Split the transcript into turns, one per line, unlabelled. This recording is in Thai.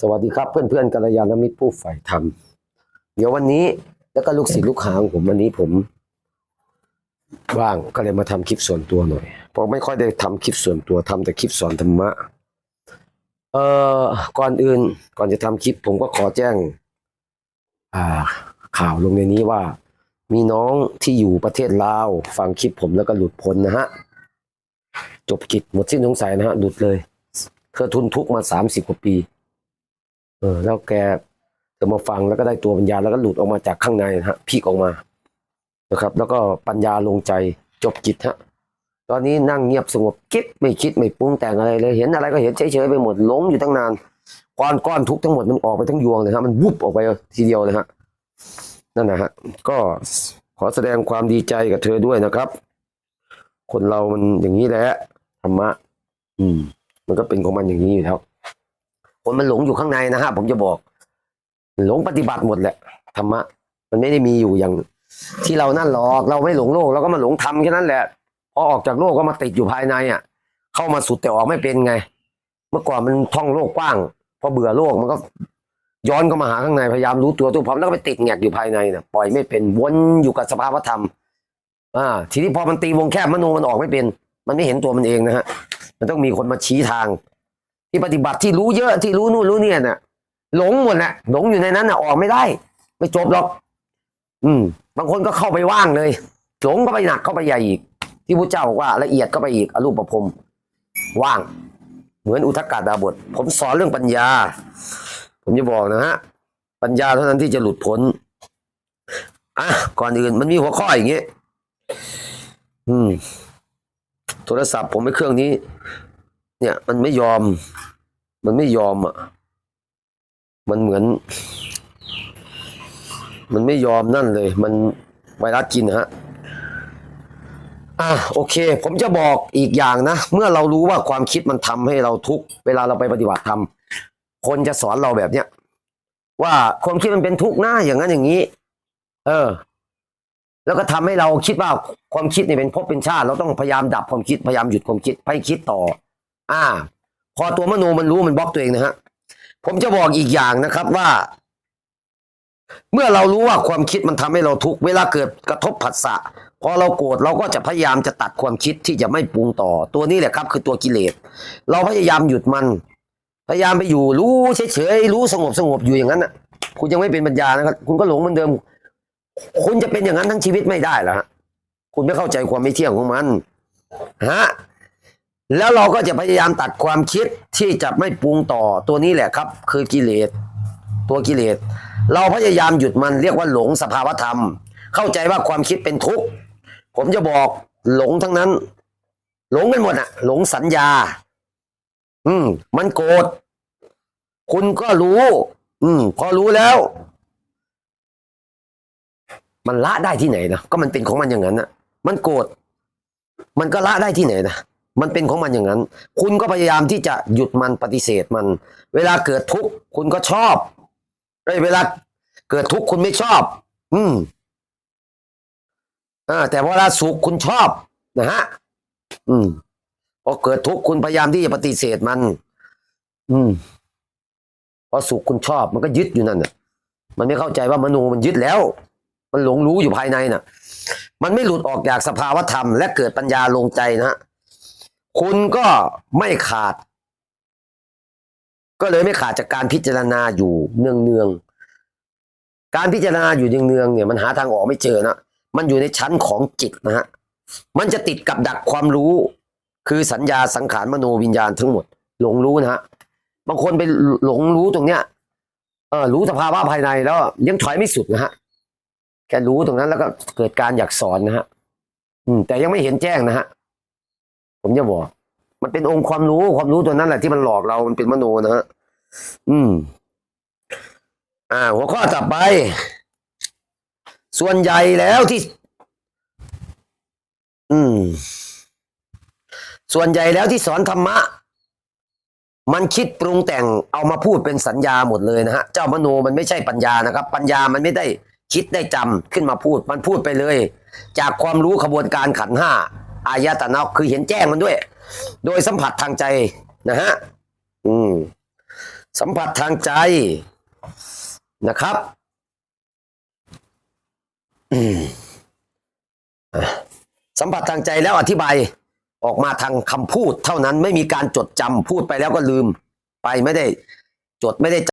สวัสดีครับเพื่อนๆกัลยาณมิตรผู้ใฝ่ธรรม เดี๋ยววันนี้แล้วก็ลูกศิษย์ลูกหาของผมวันนี้ผมว่างก็เลยมาทำคลิปส่วนตัวหน่อยเพราะไม่ค่อยได้ทำคลิปส่วนตัวทำแต่คลิปสอนธรรมะเอ่อก่อนอื่นก่อนจะทำคลิป ผมก็ขอแจ้ง อ่า ข่าวลงในนี้ว่า มีน้องที่อยู่ประเทศลาวฟังคลิปผมแล้วก็หลุดพ้นนะฮะจบกิจหมดสิ้นสงสัยนะฮะหลุดเลยเธอทุนทุกมาสามสิบกว่าปี ออแล้วแกเธอมาฟังแล้วก็ได้ตัวปัญญาแล้วก็หลุดออกมาจากข้างในนะฮะพีกออกมานะครับ แล้วก็ปัญญาลงใจจบกิจฮะตอนนี้นั่งเงียบสงบกิ๊บไม่คิดไม่ปรุงแต่งอะไรเลยเห็นอะไรก็เห็นเฉยๆไปหมดหลงอยู่ตั้งนานก้อนก้อนทุกทั้งหมดมันออกไปทั้งยวงเลยฮะมันวุบออกไปทีเดียวเลยฮะนั่นนะฮะก็ขอแสดงความดีใจกับเธอด้วยนะครับ คนเรามันอย่างนี้แหละธรรมะ อืม มันก็เป็นของมันอย่างนี้อยู่แล้ว คนมันหลงอยู่ข้างในนะฮะผมจะบอก หลงปฏิบัติหมดแหละธรรมะมันไม่ได้มีอยู่อย่าง ที่เรานั่นหรอกเราไม่หลงโลกเราก็มาหลงธรรมแค่นั้นแหละพอออกจากโลกก็มาติดอยู่ภายในอะ เข้ามาสุดแต่ออกไม่เป็นไง เมื่อก่อนมันท่องโลกกว้างพอเบื่อโลกมันก็ย้อนเข้ามาหาข้างในพยายามรู้ตัวตัวพร้อมแล้วก็ไปติดแงกอยู่ภายในนะปล่อยไม่เป็นวนอยู่กับสภาวธรรมอ่าทีนี้พอมันตีวงแคบมโนมันออกไม่เป็น มันไม่เห็นตัวมันเองนะฮะมันต้องมีคนมาชี้ทาง ที่ปฏิบัติที่รู้เยอะที่รู้นู่นรู้เนี่ยน่ะ หลงหมดน่ะ หลงอยู่ในนั้นน่ะออกไม่ได้ ไม่จบหรอก อืม บางคนก็เข้าไปว่างเลยหลงก็ไปหนักเข้าไปใหญ่อีก ที่พระเจ้าบอกว่าละเอียดก็ไปอีกอรูปประพรมว่าง เหมือนอุทกาดาบท ผมสอนเรื่องปัญญา ผมจะบอกนะฮะปัญญาเท่านั้นที่จะหลุดพ้นอะก่อนอื่นมันมีหัวข้ออย่างงี้อืม โทรศัพท์ผมไปเครื่องนี้ เนี่ยมันไม่ยอม มันไม่ยอมอะ มันเหมือน มันไม่ยอมนั่นเลย มันไวรัสกินฮะอะโอเค ผมจะบอกอีกอย่างนะ เมื่อเรารู้ว่าความคิดมันทำให้เราทุกเวลาเราไปปฏิบัติธรรมคนจะสอนเราแบบเนี้ยว่าความคิดมันเป็นทุกข์นะอย่างนั้นอย่างนี้ เออ แล้วก็ทำให้เราคิดว่าความคิดเนี่ยเป็นภพเป็นชาติ เราต้องพยายามดับความคิดพยายามหยุดความคิดให้คิดต่อ อ่า พอตัวมโนมันรู้มันบล็อกตัวเองนะฮะผมจะบอกอีกอย่างนะครับว่า เมื่อเรารู้ว่าความคิดมันทำให้เราทุกข์เวลาเกิดกระทบผัสสะพอเราโกรธเราก็จะพยายามจะตัดความคิดที่จะไม่ปรุงต่อ ตัวนี้แหละครับ คือตัวกิเลสเราพยายามหยุดมัน พยายามไปอยู่รู้เฉยๆรู้สงบสงบอยู่อย่างนั้นนะคุณยังไม่เป็นปัญญานะครับคุณก็หลงเหมือนเดิม คุณจะเป็นอย่างนั้นทั้งชีวิตไม่ได้หรอฮะคุณไม่เข้าใจความไม่เที่ยงของมันฮะ แล้วเราก็จะพยายามตัดความคิดที่จะไม่ปรุงต่อตัวนี้แหละครับ คือกิเลส ตัวกิเลส เราพยายามหยุดมันเรียกว่าหลงสภาวธรรม เข้าใจว่าความคิดเป็นทุกข์ผมจะบอกหลงทั้งนั้น หลงกันหมดอะหลงสัญญา อืม มันโกรธคุณก็รู้ อืม พอรู้แล้ว มันละได้ที่ไหนนะก็มันเป็นของมันอย่างนั้นนะมันโกรธมันก็ละได้ที่ไหนนะ มันเป็นของมันอย่างนั้น คุณก็พยายามที่จะหยุดมันปฏิเสธมัน เวลาเกิดทุกข์คุณก็ชอบเอ้ยเวลาเกิดทุกข์คุณไม่ชอบ อืมอ่าแต่เวลาสุขคุณชอบนะฮะ อืมพอเกิดทุกข์คุณพยายามที่จะปฏิเสธมัน อืมพอสุขคุณชอบ มันก็ยึดอยู่นั่นน่ะ มันไม่เข้าใจว่ามโนมันยึดแล้ว มันหลงรู้อยู่ภายในน่ะ มันไม่หลุดออกจากสภาวธรรม และเกิดปัญญาลงใจนะฮะ คุณก็ไม่ขาด ก็เลยไม่ขาดจากการพิจารณาอยู่เนืองเนืองๆการพิจารณาอยู่เนืองเนืองๆเนี่ยมันหาทางออกไม่เจอนะมันอยู่ในชั้นของจิตนะฮะมันจะติดกับดักความรู้ คือสัญญาสังขารมโนวิญญาณทั้งหมด หลงรู้นะฮะบางคนไปหลงรู้ตรงเนี้ยเออรู้สภาวะภายในแล้วยังถอยไม่สุดนะฮะแค่รู้ตรงนั้นแล้วก็เกิดการอยากสอนนะฮะอืมแต่ยังไม่เห็นแจ้งนะฮะ ผมจะบอก มันเป็นองค์ความรู้ความรู้ตัวนั้นแหละที่มันหลอกเรามันเป็นมโนนะฮะอืม อ่า หัวข้อต่อไป ส่วนใหญ่แล้วที่ อืม ส่วนใหญ่แล้วที่สอนธรรมะ มันคิดปรุงแต่งเอามาพูดเป็นสัญญาหมดเลยนะฮะ เจ้ามโนมันไม่ใช่ปัญญานะครับ ปัญญามันไม่ได้คิดได้จำขึ้นมาพูด มันพูดไปเลย จากความรู้ขบวนการขันห้า อายตนะคือเห็นแจ้งมันด้วย โดยสัมผัสทางใจนะฮะอืมสัมผัสทางใจนะครับอืมสัมผัสทางใจแล้วอธิบายออกมาทางคำพูดเท่านั้นไม่มีการจดจำพูดไปแล้วก็ลืมไปไม่ได้จดไม่ได้จ